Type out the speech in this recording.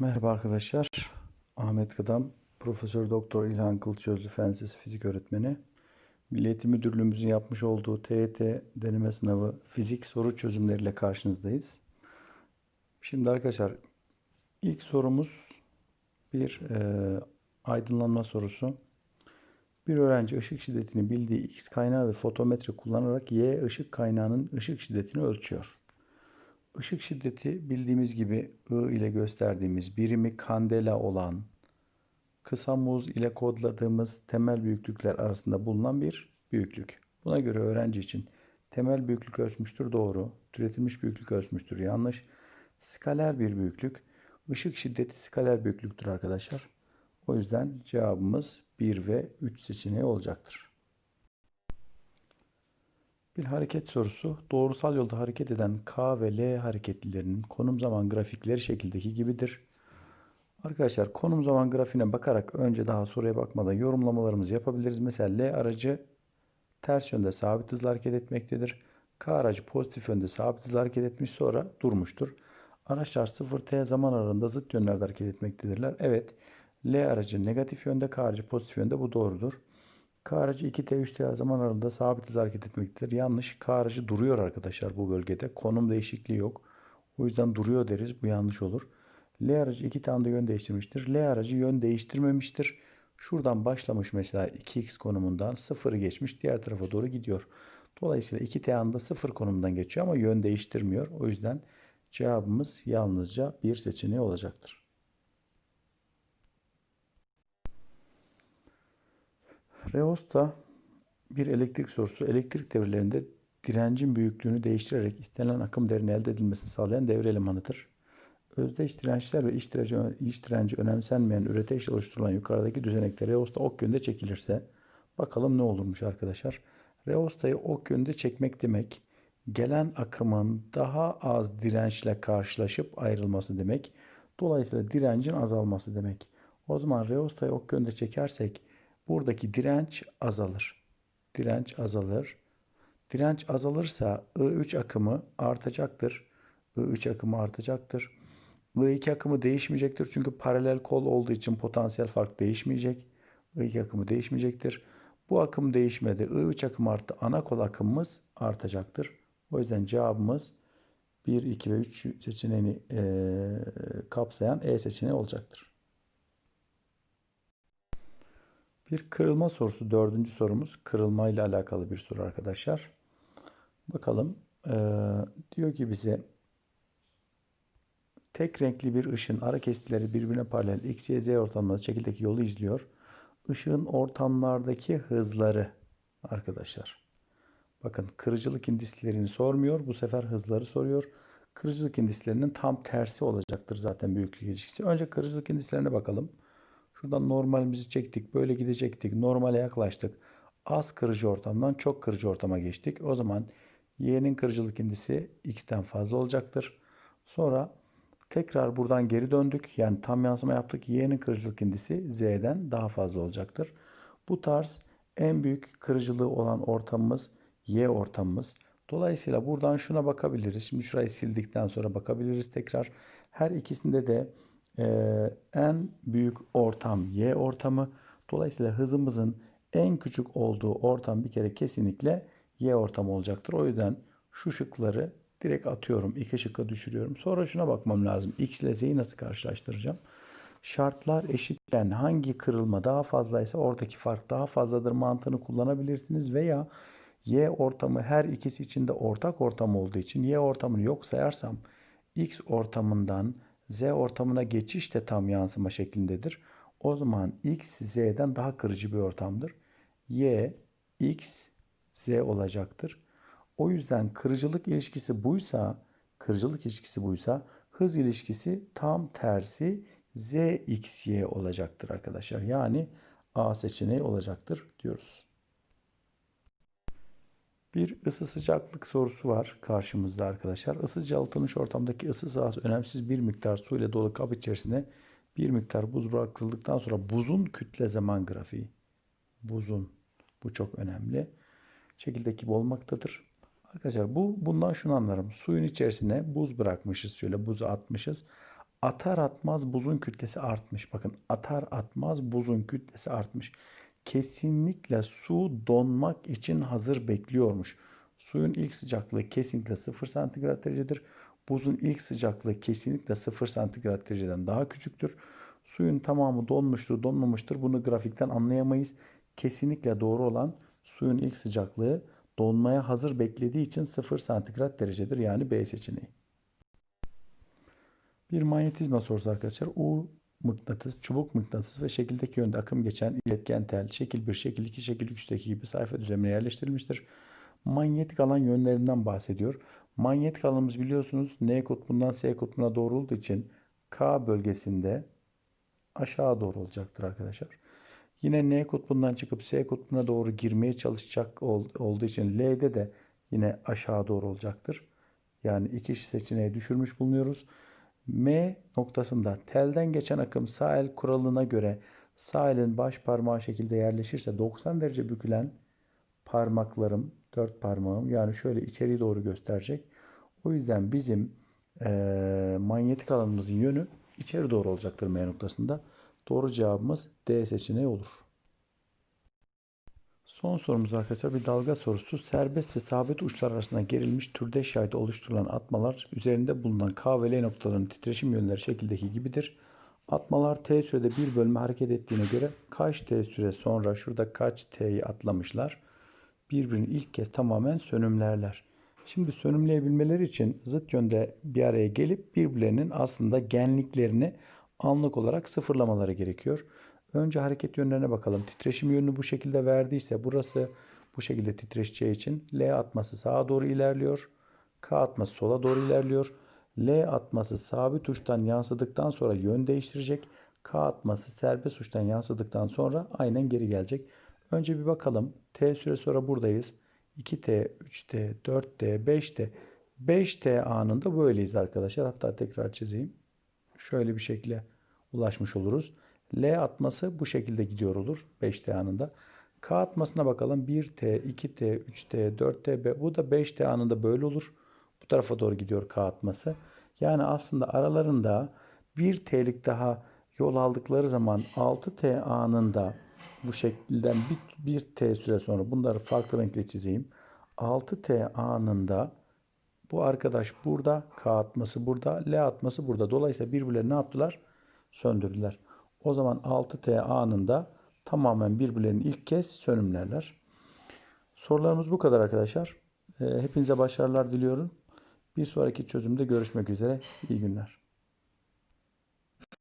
Merhaba arkadaşlar. Ahmet Kıdam, Profesör Doktor İlhan Kılıçözlü Fen Fizik Öğretmeni. Milli Eğitim Müdürlüğümüzün yapmış olduğu TYT deneme sınavı fizik soru çözümleriyle karşınızdayız. Şimdi arkadaşlar ilk sorumuz bir e, aydınlanma sorusu. Bir öğrenci ışık şiddetini bildiği X kaynağı ve fotometre kullanarak Y ışık kaynağının ışık şiddetini ölçüyor. Işık şiddeti bildiğimiz gibi I ile gösterdiğimiz birimi kandela olan kısa muz ile kodladığımız temel büyüklükler arasında bulunan bir büyüklük. Buna göre öğrenci için temel büyüklük ölçmüştür doğru, türetilmiş büyüklük ölçmüştür yanlış. Skaler bir büyüklük. Işık şiddeti skaler büyüklüktür arkadaşlar. O yüzden cevabımız 1 ve 3 seçeneği olacaktır. Bir hareket sorusu. Doğrusal yolda hareket eden K ve L hareketlilerinin konum zaman grafikleri şekildeki gibidir. Arkadaşlar konum zaman grafiğine bakarak önce daha soruya bakmadan yorumlamalarımızı yapabiliriz. Mesela L aracı ters yönde sabit hızla hareket etmektedir. K aracı pozitif yönde sabit hızla hareket etmiş sonra durmuştur. Araçlar 0T zaman aralığında zıt yönlerde hareket etmektedirler. Evet L aracı negatif yönde K aracı pozitif yönde bu doğrudur. K aracı 2T 3T zaman aralığında sabit hızla hareket etmektedir. Yanlış. K aracı duruyor arkadaşlar bu bölgede. Konum değişikliği yok. O yüzden duruyor deriz. Bu yanlış olur. L aracı 2 tane de yön değiştirmiştir. L aracı yön değiştirmemiştir. Şuradan başlamış mesela 2x konumundan 0'ı geçmiş. Diğer tarafa doğru gidiyor. Dolayısıyla 2t anda 0 konumundan geçiyor ama yön değiştirmiyor. O yüzden cevabımız yalnızca bir seçeneği olacaktır. Reosta bir elektrik sorusu. Elektrik devrelerinde direncin büyüklüğünü değiştirerek istenilen akım değerini elde edilmesini sağlayan devre elemanıdır. Özdeş dirençler ve iç direnci, iç direnci önemsenmeyen üreteçle oluşturulan yukarıdaki düzenekte reosta ok yönde çekilirse bakalım ne olurmuş arkadaşlar. Reostayı ok yönde çekmek demek gelen akımın daha az dirençle karşılaşıp ayrılması demek. Dolayısıyla direncin azalması demek. O zaman reostayı ok yönde çekersek buradaki direnç azalır. Direnç azalır. Direnç azalırsa I3 akımı artacaktır. I3 akımı artacaktır. I2 akımı değişmeyecektir. Çünkü paralel kol olduğu için potansiyel fark değişmeyecek. I2 akımı değişmeyecektir. Bu akım değişmedi. I3 akım arttı. Ana kol akımımız artacaktır. O yüzden cevabımız 1, 2 ve 3 seçeneğini e, kapsayan E seçeneği olacaktır. Bir kırılma sorusu. Dördüncü sorumuz. Kırılma ile alakalı bir soru arkadaşlar. Bakalım. E, diyor ki bize tek renkli bir ışın ara kesitleri birbirine paralel x, y, z ortamında şekildeki yolu izliyor. Işığın ortamlardaki hızları arkadaşlar. Bakın kırıcılık indislerini sormuyor. Bu sefer hızları soruyor. Kırıcılık indislerinin tam tersi olacaktır zaten büyüklük ilişkisi. Önce kırıcılık indislerine bakalım. Şuradan normalimizi çektik. Böyle gidecektik. Normale yaklaştık. Az kırıcı ortamdan çok kırıcı ortama geçtik. O zaman y'nin kırıcılık indisi x'ten fazla olacaktır. Sonra tekrar buradan geri döndük. Yani tam yansıma yaptık. y'nin kırıcılık indisi z'den daha fazla olacaktır. Bu tarz en büyük kırıcılığı olan ortamımız y ortamımız. Dolayısıyla buradan şuna bakabiliriz. Şimdi şurayı sildikten sonra bakabiliriz tekrar. Her ikisinde de e, en büyük ortam y ortamı. Dolayısıyla hızımızın en küçük olduğu ortam bir kere kesinlikle y ortamı olacaktır. O yüzden şu şıkları direkt atıyorum. İki şıkka düşürüyorum. Sonra şuna bakmam lazım. X ile Z'yi nasıl karşılaştıracağım? Şartlar eşitken hangi kırılma daha fazlaysa oradaki fark daha fazladır mantığını kullanabilirsiniz veya Y ortamı her ikisi için de ortak ortam olduğu için Y ortamını yok sayarsam X ortamından Z ortamına geçiş de tam yansıma şeklindedir. O zaman X Z'den daha kırıcı bir ortamdır. Y X Z olacaktır. O yüzden kırıcılık ilişkisi buysa, kırıcılık ilişkisi buysa hız ilişkisi tam tersi Z X Y olacaktır arkadaşlar. Yani A seçeneği olacaktır diyoruz. Bir ısı sıcaklık sorusu var karşımızda arkadaşlar. Isı yalıtılmış ortamdaki ısı sahası önemsiz bir miktar su ile dolu kap içerisine bir miktar buz bırakıldıktan sonra buzun kütle zaman grafiği. Buzun. Bu çok önemli. Şekildeki gibi olmaktadır. Arkadaşlar bu bundan şunu anlarım. Suyun içerisine buz bırakmışız şöyle buzu atmışız. Atar atmaz buzun kütlesi artmış. Bakın atar atmaz buzun kütlesi artmış. Kesinlikle su donmak için hazır bekliyormuş. Suyun ilk sıcaklığı kesinlikle 0 santigrat derecedir. Buzun ilk sıcaklığı kesinlikle 0 santigrat dereceden daha küçüktür. Suyun tamamı donmuştur, donmamıştır. Bunu grafikten anlayamayız. Kesinlikle doğru olan suyun ilk sıcaklığı donmaya hazır beklediği için 0 santigrat derecedir. Yani B seçeneği. Bir manyetizma sorusu arkadaşlar. U mıknatıs, çubuk mıknatıs ve şekildeki yönde akım geçen iletken tel şekil 1, şekil 2, şekil 3'teki gibi sayfa düzenine yerleştirilmiştir. Manyetik alan yönlerinden bahsediyor. Manyetik alanımız biliyorsunuz N kutbundan S kutbuna doğru olduğu için K bölgesinde aşağı doğru olacaktır arkadaşlar. Yine N kutbundan çıkıp S kutbuna doğru girmeye çalışacak olduğu için L'de de yine aşağı doğru olacaktır. Yani iki seçeneği düşürmüş bulunuyoruz. M noktasında telden geçen akım sağ el kuralına göre sağ elin baş parmağı şekilde yerleşirse 90 derece bükülen parmaklarım, dört parmağım yani şöyle içeri doğru gösterecek. O yüzden bizim e, manyetik alanımızın yönü içeri doğru olacaktır M noktasında. Doğru cevabımız D seçeneği olur. Son sorumuz arkadaşlar bir dalga sorusu. Serbest ve sabit uçlar arasında gerilmiş türde şahit oluşturulan atmalar üzerinde bulunan K ve L noktalarının titreşim yönleri şekildeki gibidir. Atmalar T sürede bir bölme hareket ettiğine göre kaç T süre sonra şurada kaç T'yi atlamışlar birbirini ilk kez tamamen sönümlerler. Şimdi sönümleyebilmeleri için zıt yönde bir araya gelip birbirlerinin aslında genliklerini anlık olarak sıfırlamaları gerekiyor. Önce hareket yönlerine bakalım. Titreşim yönünü bu şekilde verdiyse burası bu şekilde titreşeceği için L atması sağa doğru ilerliyor. K atması sola doğru ilerliyor. L atması sabit uçtan yansıdıktan sonra yön değiştirecek. K atması serbest uçtan yansıdıktan sonra aynen geri gelecek. Önce bir bakalım. T süre sonra buradayız. 2T, 3T, 4T, 5T. 5T anında böyleyiz arkadaşlar. Hatta tekrar çizeyim. Şöyle bir şekilde ulaşmış oluruz. L atması bu şekilde gidiyor olur 5T anında. K atmasına bakalım. 1T, 2T, 3T, 4T. Bu da 5T anında böyle olur. Bu tarafa doğru gidiyor K atması. Yani aslında aralarında 1T'lik daha yol aldıkları zaman 6T anında bu şekilden bir, T süre sonra bunları farklı renkle çizeyim. 6T anında bu arkadaş burada, K atması burada, L atması burada. Dolayısıyla birbirlerini ne yaptılar? Söndürdüler. O zaman 6T anında tamamen birbirlerini ilk kez sönümlerler. Sorularımız bu kadar arkadaşlar. Hepinize başarılar diliyorum. Bir sonraki çözümde görüşmek üzere. İyi günler.